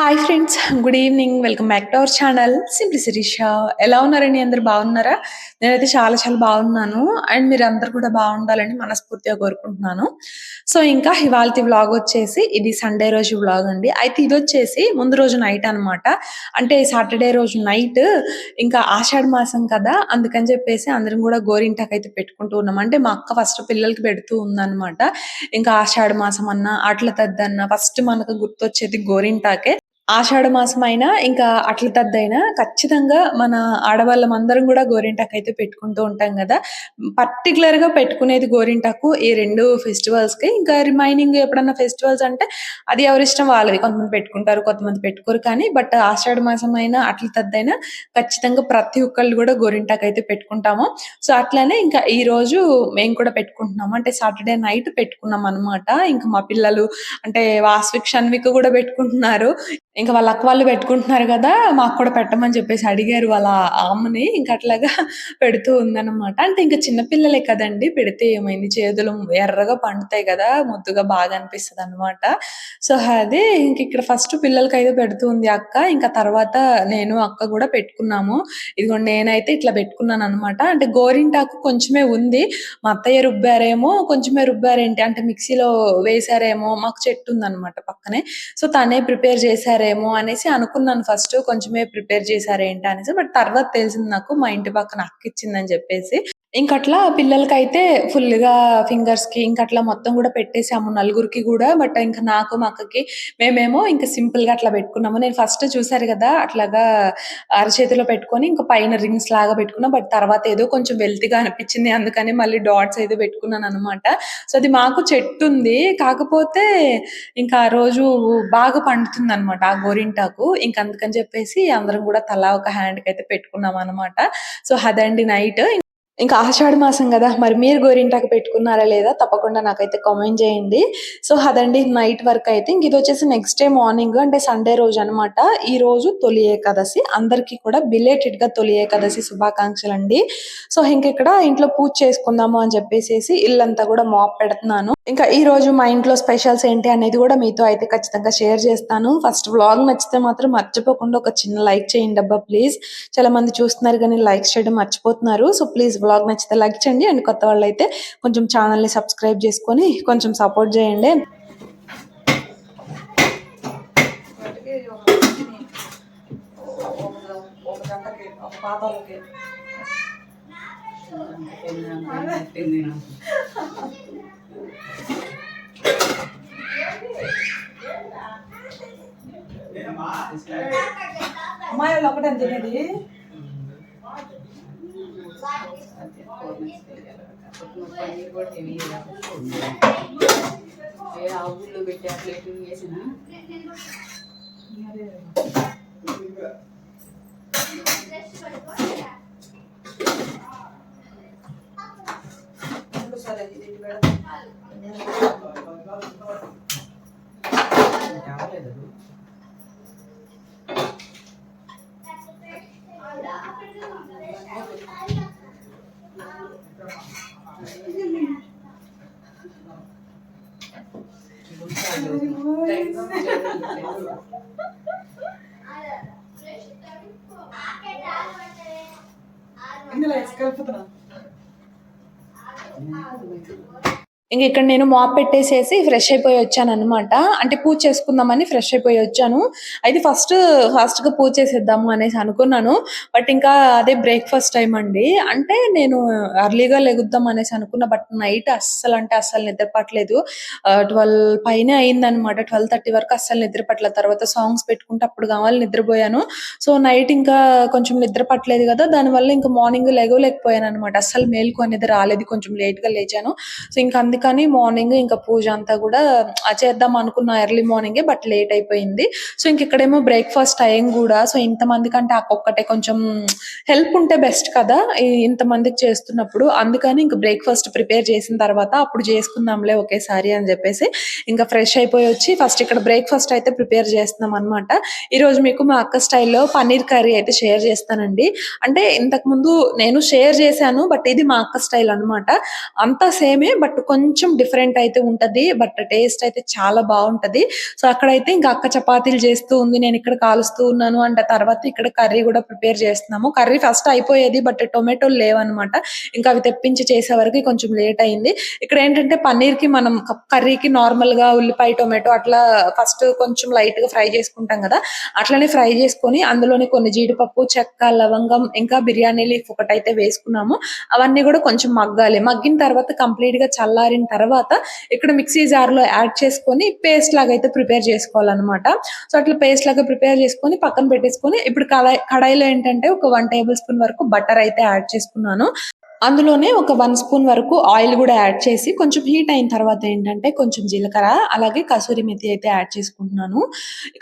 Hi friends good evening welcome back to our channel simplicity Shah ఎలా ఉన్నారండి? అందరు బాగున్నారా? నేనైతే చాలా చాలా బాగున్నాను. అండ్ మీరు అందరు కూడా బాగుండాలని మనస్ఫూర్తిగా కోరుకుంటున్నాను. సో ఇంకా ఇవాళ వ్లాగ్ వచ్చేసి ఇది సండే రోజు వ్లాగ్ అండి. అయితే ఇది వచ్చేసి ముందు రోజు నైట్ అన్నమాట. అంటే సాటర్డే రోజు నైట్ ఇంకా ఆషాఢ మాసం కదా. అందుకని చెప్పేసి అందరం కూడా గోరింటాకు అయితే పెట్టుకుంటూ ఉన్నాం. అంటే మా అక్క ఫస్ట్ పిల్లలకి పెడుతూ ఉందన్నమాట. ఇంకా ఆషాఢ మాసం అన్న అట్ల తద్దన్న ఫస్ట్ మనకు గుర్తొచ్చేది గోరింటాకే. ఆషాఢ మాసం అయినా ఇంకా అట్ల తద్దైనా ఖచ్చితంగా మన ఆడవాళ్ళం అందరం కూడా గోరింటాకు అయితే పెట్టుకుంటూ ఉంటాం కదా. పర్టికులర్గా పెట్టుకునేది గోరింటాకు ఈ రెండు ఫెస్టివల్స్కి ఇంకా రిమైనింగ్ ఎప్పుడన్నా ఫెస్టివల్స్ అంటే అది ఎవరిష్టం వాళ్ళది కొంతమంది పెట్టుకుంటారు కొంతమంది పెట్టుకోరు కానీ బట్ ఆషాఢ మాసం అయినా అట్ల తద్దైనా ఖచ్చితంగా ప్రతి ఒక్కళ్ళు కూడా గోరింటాకు అయితే పెట్టుకుంటాము. సో అట్లానే ఇంకా ఈ రోజు మేము కూడా పెట్టుకుంటున్నాము. అంటే సాటర్డే నైట్ పెట్టుకున్నాం అన్నమాట ఇంకా మా పిల్లలు అంటే వాస్విక్ షన్విక్ కూడా పెట్టుకుంటున్నారు. ఇంకా వాళ్ళ అక్క వాళ్ళు పెట్టుకుంటున్నారు కదా మాకు కూడా పెట్టమని చెప్పేసి అడిగారు వాళ్ళ అమ్మని ఇంకా అట్లాగా పెడుతూ ఉందన్నమాట. అంటే ఇంకా చిన్నపిల్లలే కదండి పెడితే ఏమైంది? చేతులు ఎర్రగా పండుతాయి కదా ముద్దుగా బాగా అనిపిస్తుంది అనమాట సో అదే ఇంక ఇక్కడ ఫస్ట్ పిల్లలకి అయితే పెడుతూ ఉంది అక్క. ఇంకా తర్వాత నేను అక్క కూడా పెట్టుకున్నాము. ఇదిగోండి నేనైతే ఇట్లా పెట్టుకున్నాను అనమాట అంటే గోరింటాకు కొంచెమే ఉంది. మా అత్తయ్య రుబ్బారేమో కొంచెమే రుబ్బారేంటి? అంటే మిక్సీలో వేసారేమో మాకు చెట్టు ఉందన్నమాట పక్కనే. సో తనే ప్రిపేర్ ఏమో అనేసి అనుకున్నాను ఫస్ట్. కొంచెమే ప్రిపేర్ చేశారేంటి అనేసి బట్ తర్వాత తెలిసింది నాకు మా ఇంటి పక్కన అక్క ఇచ్చిందని చెప్పేసి. ఇంకట్లా పిల్లలకైతే ఫుల్గా ఫింగర్స్కి ఇంకట్లా మొత్తం కూడా పెట్టేసాము నలుగురికి కూడా. బట్ ఇంకా నాకు మా అక్కకి మేమేమో ఇంకా సింపుల్గా అట్లా పెట్టుకున్నాము. నేను ఫస్ట్ చూసారు కదా అట్లాగా అరచేతిలో పెట్టుకొని ఇంకా పైన రింగ్స్ లాగా పెట్టుకున్నా. బట్ తర్వాత ఏదో కొంచెం వెల్తిగా అనిపించింది. అందుకని మళ్ళీ డాట్స్ అయితే పెట్టుకున్నాను అనమాట సో అది మాకు చెట్టు ఉంది. కాకపోతే ఇంకా ఆ రోజు బాగా పండుతుంది అనమాట ఆ గోరింటాకు. ఇంకా అందుకని చెప్పేసి అందరం కూడా తలా ఒక హ్యాండ్కి అయితే పెట్టుకున్నాం అనమాట సో అదండి నైట్. ఇంకా ఆషాఢ మాసం కదా మరి మీరు గోరింటాకు పెట్టుకున్నారా లేదా తప్పకుండా నాకైతే కామెంట్ చేయండి. సో అదండి నైట్ వర్క్ అయితే. ఇంక ఇది వచ్చేసి నెక్స్ట్ డే మార్నింగ్ అంటే సండే రోజు అన్నమాట. ఈ రోజు తొలి ఏకాదశి. అందరికీ కూడా బిలేటెడ్గా తొలి ఏకాదశి శుభాకాంక్షలు అండి సో ఇంక ఇక్కడ ఇంట్లో పూజ చేసుకుందాము అని చెప్పేసి ఇల్లంతా కూడా మాప్ పెడుతున్నాను. ఇంకా ఈ రోజు మా ఇంట్లో స్పెషల్స్ ఏంటి అనేది కూడా మీతో అయితే ఖచ్చితంగా షేర్ చేస్తాను. ఫస్ట్ వ్లాగ్ నచ్చితే మాత్రం మర్చిపోకుండా ఒక చిన్న లైక్ చేయండి అబ్బా ప్లీజ్. చాలా మంది చూస్తున్నారు కానీ లైక్ చేయడం మర్చిపోతున్నారు. సో ప్లీజ్ వ్లాగ్ నచ్చితే లైక్ చేయండి. అండ్ కొత్త వాళ్ళు అయితే కొంచెం ఛానల్ని సబ్స్క్రైబ్ చేసుకొని కొంచెం సపోర్ట్ చేయండి. అమ్మాయి వాళ్ళు ఒకటే తినేది? ఆ ఊళ్ళో పెట్టి ఆ ప్లేట్ వేసిన సరే ఇది ఇటు పెడతా. రావలేదు ఇందులో వేసి కలుపుతున్నా ఇంక ఇక్కడ నేను మాప్ పెట్టేసేసి ఫ్రెష్ అయిపోయి వచ్చాను అనమాట అంటే పూజ చేసుకుందామని ఫ్రెష్ అయిపోయి వచ్చాను. అయితే ఫస్ట్ ఫాస్ట్గా పూజ చేసేద్దాము అనేసి అనుకున్నాను. బట్ ఇంకా అదే బ్రేక్ఫాస్ట్ టైం అండి. అంటే నేను అర్లీగా లెగుద్దాం అనేసి అనుకున్నా బట్ నైట్ అస్సలు అంటే అస్సలు నిద్ర పట్టలేదు. ట్వెల్వ్ పైన అయిందనమాట ట్వెల్వ్ థర్టీ వరకు అస్సలు నిద్రపట్టలేదు తర్వాత సాంగ్స్ పెట్టుకుంటే అప్పుడు కావాలి నిద్రపోయాను. సో నైట్ ఇంకా కొంచెం నిద్ర పట్టలేదు కదా. దానివల్ల ఇంకా మార్నింగ్ లెగవలేకపోయాను అనమాట అస్సలు మేలుకు అనేది రాలేదు. కొంచెం లేట్గా లేచాను. సో ఇంకా అందుకని మార్నింగ్ ఇంకా పూజ అంతా కూడా ఆ చేద్దాం అనుకున్న ఎర్లీ మార్నింగే బట్ లేట్ అయిపోయింది. సో ఇంక ఇక్కడేమో బ్రేక్ఫాస్ట్ టైం కూడా. సో ఇంతమంది కంటే ఒక్కటే కొంచెం హెల్ప్ ఉంటే బెస్ట్ కదా ఇంతమందికి చేస్తున్నప్పుడు. అందుకని ఇంకా బ్రేక్ఫాస్ట్ ప్రిపేర్ చేసిన తర్వాత అప్పుడు చేసుకుందాంలే ఒకేసారి అని చెప్పేసి ఇంకా ఫ్రెష్ అయిపోయి వచ్చి ఫస్ట్ ఇక్కడ బ్రేక్ఫాస్ట్ అయితే ప్రిపేర్ చేస్తున్నాం అనమాట ఈ రోజు మీకు మా అక్క స్టైల్లో పన్నీర్ కర్రీ అయితే షేర్ చేస్తానండి. అంటే ఇంతకు ముందు నేను షేర్ చేశాను బట్ ఇది మా అక్క స్టైల్ అన్నమాట. అంతా సేమే బట్ కొంచెం కొంచెం డిఫరెంట్ అయితే ఉంటది. బట్ టేస్ట్ అయితే చాలా బాగుంటది సో, అక్కడైతే ఇంకా అక్క చపాతీలు చేస్తూ ఉంది. నేను ఇక్కడ కాలుస్తూ ఉన్నాను. అండ్ తర్వాత ఇక్కడ కర్రీ కూడా ప్రిపేర్ చేస్తున్నాము. కర్రీ ఫస్ట్ అయిపోయేది. బట్ టొమాటోలు లేవన్నమాట. ఇంకా అవి తెప్పించి చేసే వరకు కొంచెం లేట్ అయింది. ఇక్కడ ఏంటంటే పన్నీర్కి మనం కర్రీకి నార్మల్గా ఉల్లిపాయ, టొమాటో అట్లా ఫస్ట్ కొంచెం లైట్గా ఫ్రై చేసుకుంటాం కదా అట్లనే ఫ్రై చేసుకొని అందులోనే కొన్ని జీడిపప్పు, చెక్క, లవంగం ఇంకా బిర్యానీ లీఫ్ ఒకటైతే వేసుకున్నాము. అవన్నీ కూడా కొంచెం మగ్గాలి. మగ్గిన తర్వాత కంప్లీట్గా చల్లారి అయిన తర్వాత ఇక్కడ మిక్సీ జార్‌లో యాడ్ చేసుకొని పేస్ట్ లాగా అయితే ప్రిపేర్ చేసుకోవాలన్నమాట. సో, అట్లా పేస్ట్ లాగా ప్రిపేర్ చేసుకొని పక్కన పెట్టేసుకొని ఇప్పుడు కడాయి కడాయిలో ఏంటంటే ఒక వన్ టేబుల్ స్పూన్ వరకు బటర్ అయితే యాడ్ చేసుకున్నాను. అందులోనే ఒక వన్ స్పూన్ వరకు ఆయిల్ కూడా యాడ్ చేసి కొంచెం హీట్ అయిన తర్వాత ఏంటంటే కొంచెం జీలకర్ర, అలాగే కసూరి మెతి అయితే యాడ్ చేసుకుంటున్నాను.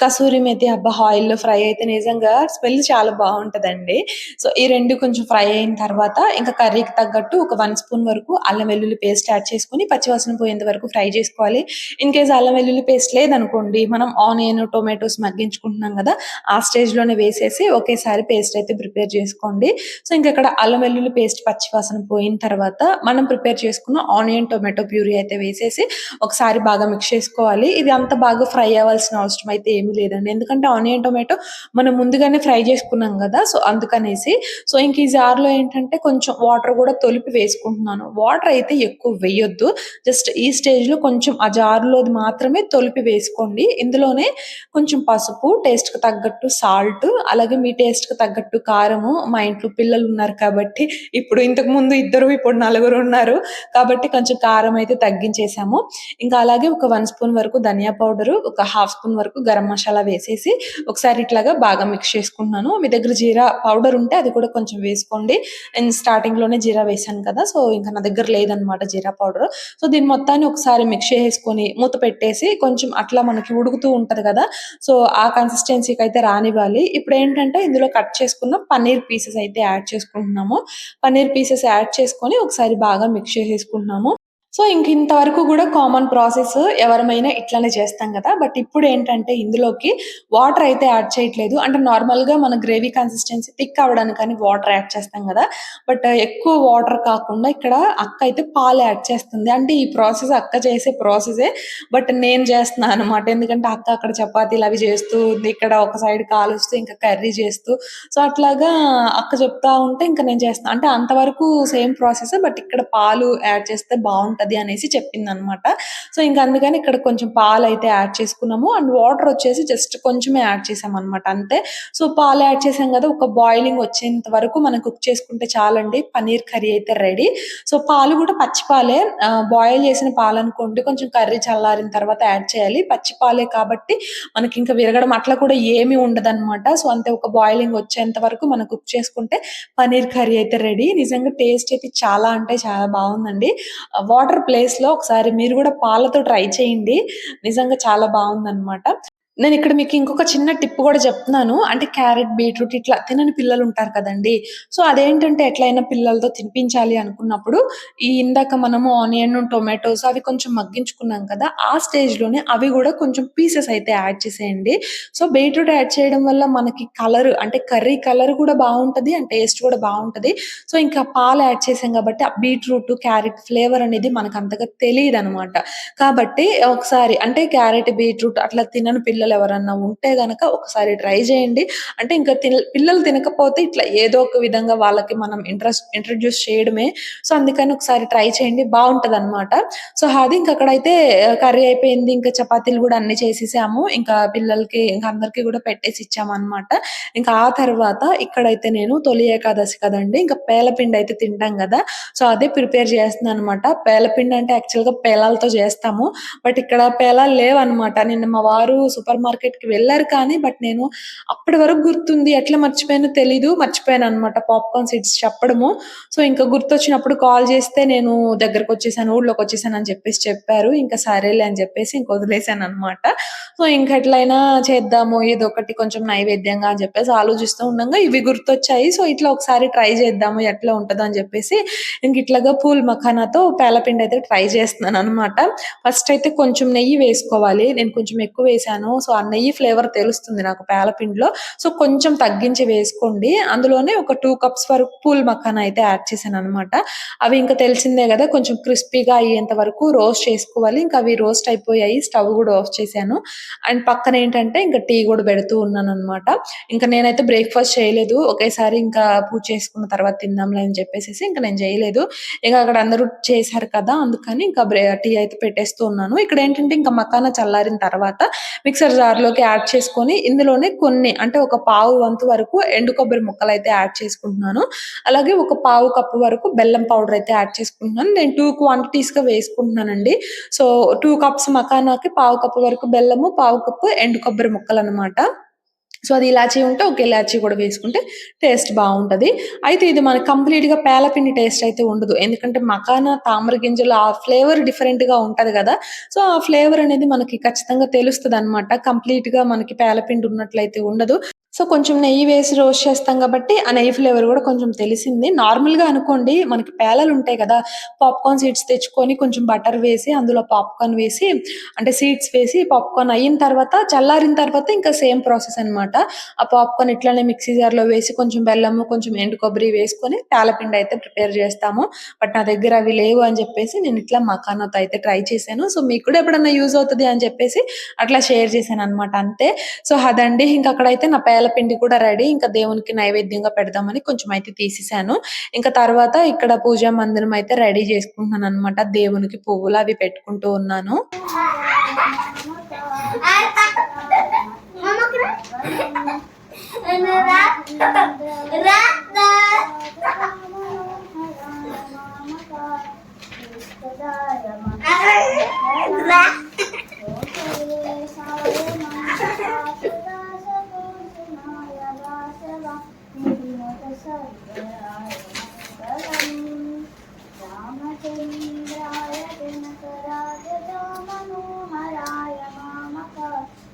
కసూరి మేతి అబ్బా! ఆయిల్‌లో ఫ్రై అయితే నిజంగా స్మెల్ చాలా బాగుంటుందండి సో, ఈ రెండు కొంచెం ఫ్రై అయిన తర్వాత ఇంకా కర్రీకి తగ్గట్టు ఒక వన్ స్పూన్ వరకు అల్లం వెల్లుల్లి పేస్ట్ యాడ్ చేసుకొని పచ్చివాసన పోయేంత వరకు ఫ్రై చేసుకోవాలి. ఇన్ కేస్ అల్లం వెల్లుల్లి పేస్ట్ లేదనుకోండి మనం ఆనియన్, టొమాటోస్ మగ్గించుకుంటున్నాం కదా ఆ స్టేజ్‌లోనే వేసేసి ఒకేసారి పేస్ట్ అయితే ప్రిపేర్ చేసుకోండి. సో, ఇంకా ఇక్కడ అల్లం వెల్లుల్లి పేస్ట్ పచ్చివాసన వాసన పోయిన తర్వాత మనం ప్రిపేర్ చేసుకున్న ఆనియన్, టొమాటో ప్యూరీ అయితే వేసేసి ఒకసారి బాగా మిక్స్ చేసుకోవాలి. ఇది అంత బాగా ఫ్రై అవ్వాల్సిన అవసరం అయితే ఏమీ లేదండి. ఎందుకంటే ఆనియన్, టొమాటో మనం ముందుగానే ఫ్రై చేసుకున్నాం కదా సో, అందుకనేసి. సో, ఇంక ఈ జార్‌లో ఏంటంటే కొంచెం వాటర్ కూడా తొలిపి వేసుకుంటున్నాను. వాటర్ అయితే ఎక్కువ వేయొద్దు. జస్ట్ ఈ స్టేజ్‌లో కొంచెం ఆ జార్‌లోది మాత్రమే తొలిపి వేసుకోండి. ఇందులోనే కొంచెం పసుపు, టేస్ట్‌కి తగ్గట్టు సాల్ట్, అలాగే మీ టేస్ట్‌కి తగ్గట్టు కారము. మా ఇంట్లో పిల్లలు ఉన్నారు కాబట్టి ఇప్పుడు ఇంతకు ముందు ఇద్దరు, ఇప్పుడు నలుగురున్నారు. కాబట్టి కొంచెం కారం అయితే తగ్గించేసాము. ఇంకా అలాగే ఒక వన్ స్పూన్ వరకు ధనియా పౌడరు, ఒక హాఫ్ స్పూన్ వరకు గరం మసాలా వేసేసి ఒకసారి ఇట్లాగా బాగా మిక్స్ చేసుకుంటున్నాను. మీ దగ్గర జీరా పౌడర్ ఉంటే అది కూడా కొంచెం వేసుకోండి. నేను స్టార్టింగ్‌లోనే జీరా వేసాను కదా! సో, ఇంకా నా దగ్గర లేదన్నమాట జీరా పౌడర్ సో, దీన్ని మొత్తాన్ని ఒకసారి మిక్స్ చేసుకొని మూత పెట్టేసి కొంచెం అట్లా మనకి ఉడుకుతూ ఉంటది కదా సో, ఆ కన్సిస్టెన్సీకి అయితే రానివ్వాలి. ఇప్పుడు ఏంటంటే ఇందులో కట్ చేసుకున్న పన్నీర్ పీసెస్ అయితే యాడ్ చేసుకుంటున్నాము. పన్నీర్ పీసెస్ యాడ్ చేసుకొని ఒకసారి బాగా మిక్స్ చేసేసుకుంటున్నాము. సో, ఇంక ఇంతవరకు కూడా కామన్ ప్రాసెస్ ఎవరమైనా ఇట్లానే చేస్తాం కదా బట్ ఇప్పుడు ఏంటంటే ఇందులోకి వాటర్ అయితే యాడ్ చేయట్లేదు. అంటే నార్మల్‌గా మన గ్రేవీ కన్సిస్టెన్సీ థిక్ అవ్వడానికని వాటర్ యాడ్ చేస్తాం కదా బట్ ఎక్కువ వాటర్ కాకుండా ఇక్కడ అక్క అయితే పాలు యాడ్ చేస్తుంది. అంటే ఈ ప్రాసెస్ అక్క చేసే ప్రాసెసే. బట్ నేను చేస్తున్నాను అనమాట. ఎందుకంటే అక్క అక్కడ చపాతీలు అవి చేస్తూ ఇక్కడ ఒక సైడ్ కాలుస్తూ ఇంకా కర్రీ చేస్తూ సో, అట్లాగా అక్క చెప్తా ఉంటే ఇంకా నేను చేస్తాను అంటే అంతవరకు సేమ్ ప్రాసెస్ బట్ ఇక్కడ పాలు యాడ్ చేస్తే బాగుంటుంది బావుంటది అనేసి చెప్పిందనమాట. సో, ఇంకా అందుకని ఇక్కడ కొంచెం పాలు అయితే యాడ్ చేసుకున్నాము. అండ్ వాటర్ వచ్చేసి జస్ట్ కొంచెమే యాడ్ చేశామనమాట అంతే. సో, పాలు యాడ్ చేసాం కదా ఒక బాయిలింగ్ వచ్చేంత వరకు మనం కుక్ చేసుకుంటే చాలండి. పన్నీర్ కర్రీ అయితే రెడీ. సో, పాలు కూడా పచ్చి పాలే. బాయిల్ చేసిన పాలనుకోండి కొంచెం కర్రీ చల్లారిన తర్వాత యాడ్ చేయాలి. పచ్చి పాలే కాబట్టి ఇంకా విరగడం అట్లా కూడా ఏమీ ఉండదనమాట. సో, అంతే ఒక బాయిలింగ్ వచ్చేంత వరకు మనం కుక్ చేసుకుంటే పన్నీర్ కర్రీ అయితే రెడీ. నిజంగా టేస్ట్ అయితే చాలా అంటే చాలా బాగుందండి వాటర్ వాటర్ ప్లేస్‌లో ఒకసారి మీరు కూడా పాలతో ట్రై చేయండి. నిజంగా చాలా నేను ఇక్కడ మీకు ఇంకొక చిన్న టిప్ కూడా చెప్తున్నాను. అంటే క్యారెట్, బీట్రూట్ ఇట్లా తినని పిల్లలు ఉంటారు కదండీ! సో, అదేంటంటే ఎట్లైనా పిల్లలతో తినిపించాలి అనుకున్నప్పుడు ఈ ఇందాక మనము ఆనియన్, టొమాటోస్ అవి కొంచెం మగ్గించుకున్నాం కదా! ఆ స్టేజ్‌లోనే అవి కూడా కొంచెం పీసెస్ అయితే యాడ్ చేసేయండి. సో, బీట్రూట్ యాడ్ చేయడం వల్ల మనకి కలర్ అంటే కర్రీ కలర్ కూడా బాగుంటుంది అండ్ టేస్ట్ కూడా బాగుంటుంది సో, ఇంకా పాలు యాడ్ చేసాం కాబట్టి ఆ బీట్రూట్, క్యారెట్ ఫ్లేవర్ అనేది మనకు అంతగా తెలియదు అనమాట కాబట్టి ఒకసారి అంటే క్యారెట్, బీట్రూట్ అట్లా తినని పిల్లలు ఎవరన్నా ఉంటే గనక ఒకసారి ట్రై చేయండి. అంటే ఇంకా తిన పిల్లలు తినకపోతే ఇట్లా ఏదో ఒక విధంగా వాళ్ళకి మనం ఇంట్రెస్ట్ ఇంట్రడ్యూస్ చేయడమే. సో, అందుకని ఒకసారి ట్రై చేయండి. బాగుంటది అనమాట సో, అది ఇంక అక్కడైతే కర్రీ అయిపోయింది. ఇంకా చపాతీలు కూడా అన్ని చేసేసాము. ఇంకా పిల్లలకి ఇంకా అందరికి కూడా పెట్టేసి ఇచ్చాము అనమాట ఇంకా ఆ తర్వాత ఇక్కడైతే నేను తొలి ఏకాదశి కదండి ఇంకా పేలపిండి అయితే తింటాం కదా సో, అదే ప్రిపేర్ చేస్తున్నాననమాట. పేలపిండి అంటే యాక్చువల్‌గా పేలాలతో చేస్తాము. బట్ ఇక్కడ పేలాలు లేవన్నమాట నిన్న మా వారు సూపర్ మార్కెట్‌కి వెళ్ళారు కానీ బట్ నేను అప్పటి వరకు గుర్తుంది. ఎట్లా మర్చిపోయానో తెలీదు. మర్చిపోయాననమాట పాప్‌కార్న్ సీడ్స్ చెప్పడము. సో, ఇంకా గుర్తొచ్చినప్పుడు కాల్ చేస్తే నేను దగ్గరకు వచ్చేసాను ఊళ్ళోకి ఊర్లోకొచ్చేసాను అని చెప్పేసి చెప్పారు. ఇంకా సరేలే అని చెప్పేసి ఇంక వదిలేసాననమాట. సో, ఇంక ఎట్లైనా చేద్దాము ఏదో ఒకటి కొంచెం నైవేద్యంగా అని చెప్పేసి ఆలోచిస్తూ ఉండగా ఇవి గుర్తొచ్చాయి. సో, ఇట్లా ఒకసారి ట్రై చేద్దాము ఎట్లా ఉంటదో అని చెప్పేసి ఇంక ఇట్లాగా పూల్ మఖానాతో పేలపిండి అయితే ట్రై చేస్తున్నాను అనమాట ఫస్ట్ అయితే కొంచెం నెయ్యి వేసుకోవాలి. నేను కొంచెం ఎక్కువ వేసాను సో ఆ నెయ్యి ఫ్లేవర్ తెలుస్తుంది నాకు పేలపిండిలో సో కొంచెం తగ్గించి వేసుకోండి. అందులోనే ఒక టూ కప్స్ వరకు పూల్ మక్కాన అయితే యాడ్ చేశాను అనమాట అవి ఇంకా తెలిసిందే కదా కొంచెం క్రిస్పీగా అయ్యేంత వరకు రోస్ట్ చేసుకోవాలి. ఇంకా అవి రోస్ట్ అయిపోయాయి స్టవ్ కూడా ఆఫ్ చేశాను. అండ్ పక్కన ఏంటంటే ఇంకా టీ కూడా పెడుతూ ఉన్నాను అనమాట ఇంకా నేనైతే బ్రేక్ఫాస్ట్ చేయలేదు. ఒకేసారి ఇంకా పూజ చేసుకున్న తర్వాత తిందాంలే అని చెప్పేసి ఇంకా నేను చేయలేదు. ఇంకా అక్కడ అందరూ చేశారు కదా అందుకని ఇంకా టీ అయితే పెట్టేస్తూ ఉన్నాను. ఇక్కడ ఏంటంటే ఇంకా మకాన చల్లారిన తర్వాత మిక్సర్ జార్లోకి యాడ్ చేసుకొని ఇందులోనే కొన్ని అంటే ఒక పావు వంతు వరకు ఎండు కొబ్బరి ముక్కలు అయితే యాడ్ చేసుకుంటున్నాను. అలాగే ఒక పావు కప్పు వరకు బెల్లం పౌడర్ అయితే యాడ్ చేసుకుంటున్నాను. నేను టూ క్వాంటిటీస్గా వేసుకుంటున్నానండి. సో టూ కప్స్ మకానాకి పావు కప్పు వరకు బెల్లము పావు కప్పు ఎండు కొబ్బరి ముక్కలు అనమాట సో అది ఇలాచీ ఉంటే ఒక ఇలాచీ కూడా వేసుకుంటే టేస్ట్ బాగుంటది. అయితే ఇది మనకి కంప్లీట్గా పేలపిండి టేస్ట్ అయితే ఉండదు. ఎందుకంటే మకానా తామర గింజలు ఆ ఫ్లేవర్ డిఫరెంట్గా కదా. సో ఆ ఫ్లేవర్ అనేది మనకి ఖచ్చితంగా తెలుస్తుంది అనమాట కంప్లీట్గా మనకి పేలపిండి ఉన్నట్లయితే ఉండదు. సో కొంచెం నెయ్యి వేసి రోస్ట్ చేస్తాం కాబట్టి ఆ నెయ్యి ఫ్లేవర్ కూడా కొంచెం తెలిసింది. నార్మల్గా అనుకోండి మనకి పేలలు ఉంటాయి కదా. పాప్కార్న్ సీడ్స్ తెచ్చుకొని కొంచెం బటర్ వేసి అందులో పాప్కార్న్ వేసి అంటే సీడ్స్ వేసి పాప్కార్న్ అయిన తర్వాత చల్లారిన తర్వాత ఇంకా సేమ్ ప్రాసెస్ అనమాట ఆ పాప్కార్న్ ఇట్లానే మిక్సీ జార్లో వేసి కొంచెం బెల్లము కొంచెం ఎండు కొబ్బరి వేసుకొని పేలపిండి అయితే ప్రిపేర్ చేస్తాము. బట్ నా దగ్గర అవి లేవు అని చెప్పేసి నేను ఇట్లా మకానాతో అయితే ట్రై చేశాను. సో మీకు కూడా ఎప్పుడన్నా యూజ్ అవుతుంది అని చెప్పేసి అట్లా షేర్ చేశాను అనమాట అంతే. సో అదండి. ఇంకా అక్కడైతే నా పేలపిండి కూడా రెడీ. ఇంకా దేవునికి నైవేద్యంగా పెడదామని కొంచెం అయితే తీసేసాను ఇంకా తర్వాత ఇక్కడ పూజా మందిరం అయితే రెడీ చేసుకుంటున్నాను అనమాట దేవునికి పువ్వులు అవి పెట్టుకుంటూ ఉన్నాను. and a rat, rat, rat.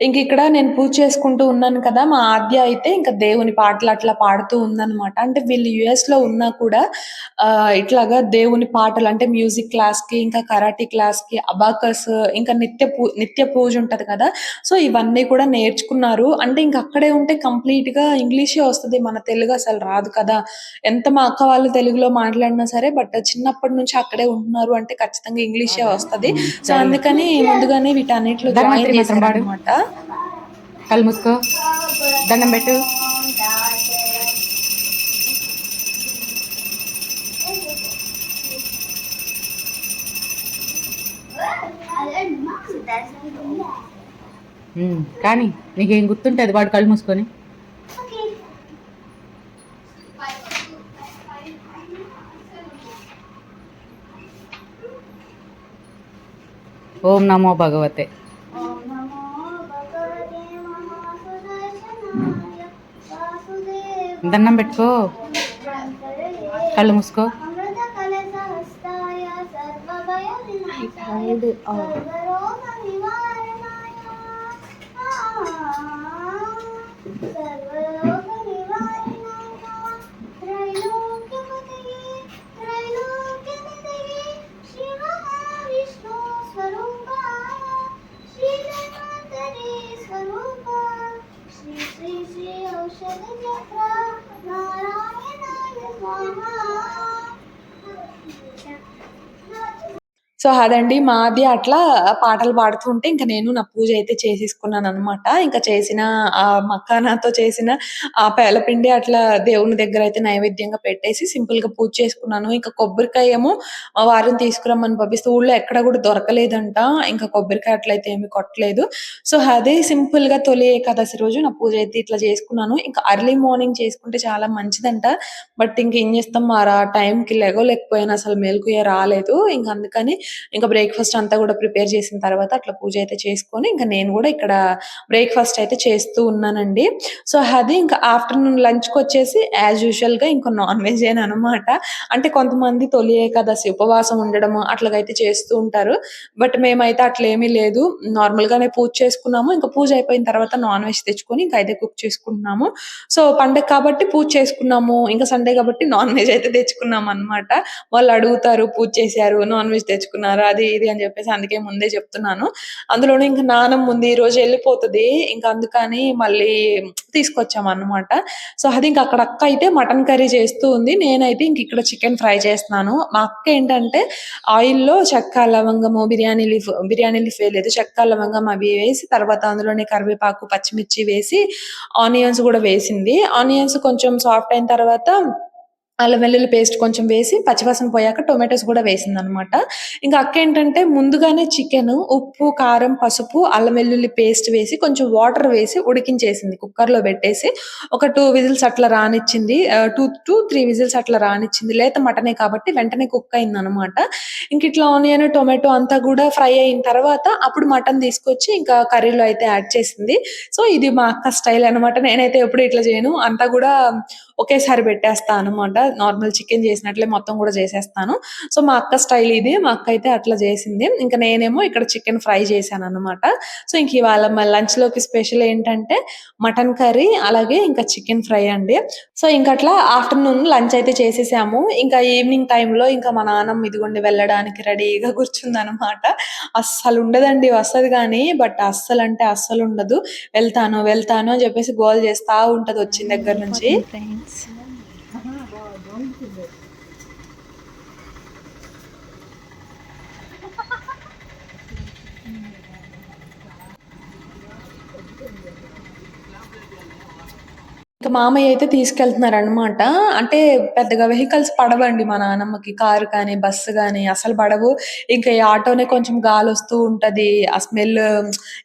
ఇంక ఇక్కడ నేను పూజ చేసుకుంటూ ఉన్నాను కదా మా ఆద్య అయితే ఇంకా దేవుని పాటలు అట్లా పాడుతూ ఉందన్నమాట. అంటే వీళ్ళు యుఎస్లో ఉన్నా కూడా ఆ ఇట్లాగా దేవుని పాటలు అంటే మ్యూజిక్ క్లాస్కి ఇంకా కరాటీ క్లాస్కి అబాకస్ ఇంకా నిత్య పూ నిత్య పూజ ఉంటది కదా. సో ఇవన్నీ కూడా నేర్చుకున్నారు. అంటే ఇంకా అక్కడే ఉంటే కంప్లీట్గా ఇంగ్లీషే వస్తుంది మన తెలుగు అసలు రాదు కదా. ఎంత మా అక్క వాళ్ళు తెలుగులో మాట్లాడినా సరే బట్ చిన్నప్పటి నుంచి అక్కడే ఉంటున్నారు అంటే ఖచ్చితంగా ఇంగ్లీషే వస్తది. సో అందుకని ముందుగానే వీటన్నిటిలో జాయిన్ పాడు. చేశారనమాట కళ్ళు మూసుకో. దండం పెట్టు. కానీ నీకేం గుర్తుంటుంది? వాడు కళ్ళు మూసుకొని. ఓం నమో భగవతే. దండం పెట్టుకో. కళ్ళు మూసుకో. సో అదండి మాది అట్లా పాటలు పాడుతుంటే ఇంకా నేను నా పూజ అయితే చేసేసుకున్నాను అనమాట ఇంకా చేసిన ఆ మక్కానాతో చేసిన ఆ పేలపిండి అట్లా దేవుని దగ్గర అయితే నైవేద్యంగా పెట్టేసి సింపుల్గా పూజ చేసుకున్నాను. ఇంకా కొబ్బరికాయ ఏమో వారం వారిని తీసుకురమ్మని పంపిస్తే ఊళ్ళో ఎక్కడ కూడా దొరకలేదంట. ఇంకా కొబ్బరికాయ అట్లయితే ఏమి కొట్టలేదు. సో అదే సింపుల్గా తొలి ఏకాదశి రోజు నా పూజ అయితే ఇట్లా చేసుకున్నాను. ఇంకా అర్లీ మార్నింగ్ చేసుకుంటే చాలా మంచిదంట. బట్ ఇంకేం చేస్తాం? మరి ఆ టైంకి లెగలేకపోయాను అసలు మేలుకుయ రాలేదు. ఇంకా అందుకని ఇంకా బ్రేక్ఫాస్ట్ అంతా కూడా ప్రిపేర్ చేసిన తర్వాత అట్లా పూజ అయితే చేసుకొని ఇంకా నేను కూడా ఇక్కడ బ్రేక్ఫాస్ట్ అయితే చేస్తూ ఉన్నానండి. సో అది ఇంకా ఆఫ్టర్నూన్ లంచ్కి వచ్చేసి యాజ్ యూజువల్గా ఇంకా నాన్ వెజ్ అని అనమాట. అంటే కొంతమంది తొలి ఏకాదశి ఉపవాసం ఉండడం అట్లాగైతే చేస్తూ ఉంటారు. బట్ మేమైతే అట్లేమీ లేదు. నార్మల్ గానే పూజ చేసుకున్నాము. ఇంకా పూజ అయిపోయిన తర్వాత నాన్ వెజ్ తెచ్చుకొని ఇంకా అయితే కుక్ చేసుకుంటున్నాము. సో పండగ కాబట్టి పూజ చేసుకున్నాము. ఇంకా సండే కాబట్టి నాన్ వెజ్ అయితే తెచ్చుకున్నాము అన్నమాట వాళ్ళు అడుగుతారు పూజ చేశారు నాన్ వెజ్ తెచ్చుకున్నారు అది ఇది అని చెప్పేసి అందుకే ముందే చెప్తున్నాను. అందులోనే ఇంకా నానం ఉంది ఈ రోజు వెళ్ళిపోతుంది ఇంకా అందుకని మళ్ళీ తీసుకొచ్చాం అన్నమాట. సో అది ఇంకా అక్కడ అక్క అయితే మటన్ కర్రీ చేస్తూ ఉంది నేనైతే ఇంక ఇక్కడ చికెన్ ఫ్రై చేస్తున్నాను. మా అక్క ఏంటంటే ఆయిల్లో చెక్క లవంగము బిర్యానీ లీఫ్ బిర్యానీ లీఫ్ వేయలేదు చెక్క లవంగం అవి వేసి తర్వాత అందులోనే కరివేపాకు పచ్చిమిర్చి వేసి ఆనియన్స్ కూడా వేసింది. ఆనియన్స్ కొంచెం సాఫ్ట్ అయిన తర్వాత అల్లం వెల్లుల్లి పేస్ట్ కొంచెం వేసి పచ్చివాసన పోయాక టొమాటోస్ కూడా వేసింది అనమాట ఇంకా అక్క ఏంటంటే ముందుగానే చికెన్ ఉప్పు కారం పసుపు అల్లం వెల్లుల్లి పేస్ట్ వేసి కొంచెం వాటర్ వేసి ఉడికించేసింది. కుక్కర్లో పెట్టేసి ఒక టూ విజిల్స్ అట్లా రానిచ్చింది. టూ టూ త్రీ విజిల్స్ అట్లా రానిచ్చింది. లేత మటనే కాబట్టి వెంటనే కుక్ అయింది అనమాట ఇంక ఇట్లా ఆనియన్ టొమాటో అంతా కూడా ఫ్రై అయిన తర్వాత అప్పుడు మటన్ తీసుకొచ్చి ఇంకా కర్రీలో అయితే యాడ్ చేసింది. సో ఇది మా అక్క స్టైల్ అనమాట. నేనైతే ఎప్పుడు ఇట్లా చేయను. అంతా కూడా ఒకేసారి పెట్టేస్తాను అనమాట నార్మల్ చికెన్ చేసినట్లే మొత్తం కూడా చేసేస్తాను. సో మా అక్క స్టైల్ ఇది. మా అక్క అయితే అట్లా చేసింది. ఇంకా నేనేమో ఇక్కడ చికెన్ ఫ్రై చేశాను అనమాట సో ఇంక ఇవాళ మా లంచ్లోకి స్పెషల్ ఏంటంటే మటన్ కర్రీ అలాగే ఇంకా చికెన్ ఫ్రై అండి. సో ఇంకా అట్లా ఆఫ్టర్నూన్ లంచ్ అయితే చేసేసాము. ఇంకా ఈవినింగ్ టైంలో ఇంకా మా నాన్నమ్మ ఇదిగోండి వెళ్ళడానికి రెడీగా కూర్చుంది అనమాట అస్సలు ఉండదండి వస్తుంది కానీ బట్ అస్సలు అంటే అస్సలు ఉండదు. వెళ్తాను వెళ్తాను అని చెప్పేసి గోల్ చేస్తా ఉంటది వచ్చిన దగ్గర నుంచి. much. ఇంకా మామయ్య అయితే తీసుకెళ్తున్నారనమాట అంటే పెద్దగా వెహికల్స్ పడవండి మా నాన్నమ్మకి. కారు కానీ బస్సు కానీ అసలు పడవు. ఇంకా ఈ ఆటోనే కొంచెం గాలి వస్తూ ఉంటది. ఆ స్మెల్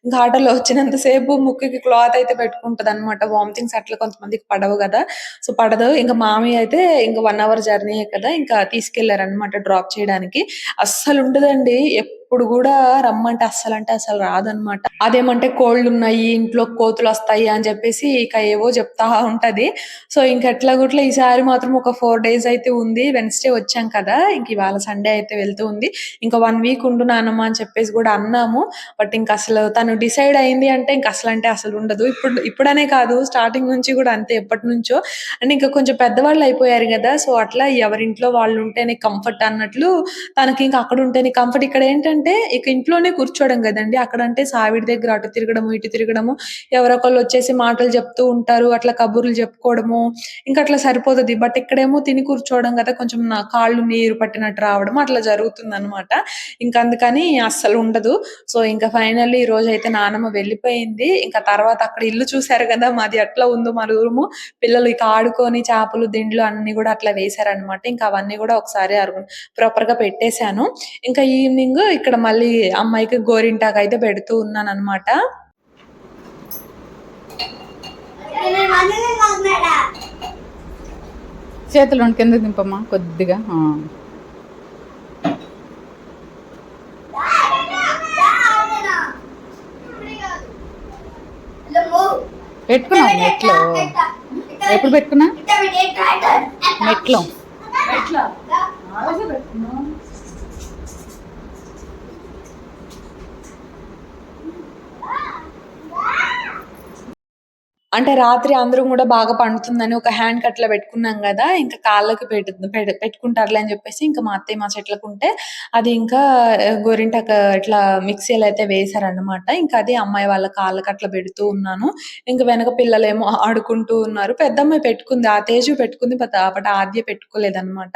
ఇంకా ఆటోలో వచ్చినంత సేపు ముక్కుకి క్లాత్ అయితే పెట్టుకుంటది అనమాట వామిటింగ్స్ అట్లా కొంతమందికి పడవు కదా. సో పడదు. ఇంకా మామయ్య అయితే ఇంకా వన్ అవర్ జర్నీ కదా ఇంకా తీసుకెళ్ళారనమాట డ్రాప్ చేయడానికి. అస్సలు ఉండదండి. ఇప్పుడు కూడా రమ్మంటే అస్సలు అంటే అసలు రాదనమాట అదేమంటే కోళ్ళు ఉన్నాయి ఇంట్లో కోతులు వస్తాయి అని చెప్పేసి ఇక ఏవో చెప్తా ఉంటది. సో ఇంక ఎట్లా గుట్ల ఈసారి మాత్రం ఒక ఫోర్ డేస్ అయితే ఉంది. వెన్స్డే వచ్చాం కదా ఇంక ఇవాళ సండే అయితే వెళ్తూ ఉంది. ఇంకా వన్ వీక్ ఉండు అని చెప్పేసి కూడా అన్నాము. బట్ ఇంక అసలు తను డిసైడ్ అయింది అంటే ఇంక అసలు అంటే అసలు ఉండదు. ఇప్పుడు ఇప్పుడనే కాదు స్టార్టింగ్ నుంచి కూడా అంతే ఎప్పటి నుంచో అండ్ ఇంకా కొంచెం పెద్దవాళ్ళు అయిపోయారు కదా సో అట్లా ఎవరింట్లో వాళ్ళు ఉంటేనే కంఫర్ట్ అన్నట్లు తనకి ఇంకా అక్కడ ఉంటేనే కంఫర్ట్ ఇక్కడ ఏంటంటే ఇక ఇంట్లోనే కూర్చోవడం కదండి. అక్కడ అంటే సావిడి దగ్గర అటు తిరగడము ఇటు తిరగడము. ఎవరొకళ్ళు వచ్చేసి మాటలు చెప్తూ ఉంటారు అట్లా కబుర్లు చెప్పుకోవడము. ఇంకా అట్లా సరిపోతుంది. బట్ ఇక్కడేమో తిని కూర్చోవడం కదా కొంచెం నా కాళ్ళు నీరు పట్టినట్టు రావడం అట్లా జరుగుతుంది అనమాట ఇంకా అందుకని అస్సలు ఉండదు. సో ఇంకా ఫైనల్లీ ఈ రోజు అయితే నానమ్మ వెళ్ళిపోయింది. ఇంకా తర్వాత అక్కడ ఇల్లు చూసారు కదా మాది ఎట్లా ఉందో మా రూము. పిల్లలు ఇక ఆడుకొని చేపలు దిండ్లు అన్ని కూడా అట్లా వేశారనమాట ఇంకా అవన్నీ కూడా ఒకసారి ప్రాపర్గా పెట్టేశాను. ఇంకా ఈవినింగ్ ఇక్కడ మళ్ళీ అమ్మాయికి గోరింటాకు అయితే పెడుతూ ఉన్నాను అనమాట చేతులు కింద దింపమ్మా కొద్దిగా. ఆ. పెట్టుకున్నావు మెట్లో ఎప్పుడు పెట్టుకున్నా? మెట్లో ఎట్లా ఆలోచన పెట్టుకున్నాం అంటే రాత్రి అందరూ కూడా బాగా పండుతుందని ఒక హ్యాండ్ కట్లా పెట్టుకున్నాం కదా ఇంకా కాళ్ళకి పెట్టు పెట్టుకుంటారులే అని చెప్పేసి ఇంకా మా అత్తయ్య మా చెట్లకు ఉంటే అది ఇంకా ఆ, గోరింటాక ఇట్లా మిక్సీలో అయితే వేశారనమాట ఇంకా అది అమ్మాయి వాళ్ళ కాళ్ళకి అట్లా పెడుతూ ఉన్నాను. ఇంకా వెనక పిల్లలేమో ఆడుకుంటూ ఉన్నారు. పెద్ద అమ్మాయి పెట్టుకుంది ఆ తేజు పెట్టుకుంది బట్ ఆద్య పెట్టుకోలేదన్నమాట.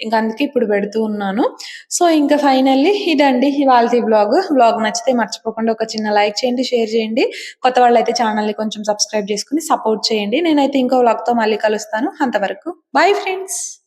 ఇంకా అందుకే ఇప్పుడు పెడుతూ ఉన్నాను. సో ఇంకా ఫైనల్లీ ఇదండి ఇవాళ బ్లాగ్ బ్లాగ్ నచ్చితే మర్చిపోకుండా ఒక చిన్న లైక్ చేయండి షేర్ చేయండి. కొత్త వాళ్ళు అయితే కొంచెం సబ్స్క్రైబ్ చేసుకుని సపోర్ట్ చేయండి. నేనైతే ఇంకో వ్లాగ్తో తో మళ్ళీ కలుస్తాను. అంతవరకు బాయ్ ఫ్రెండ్స్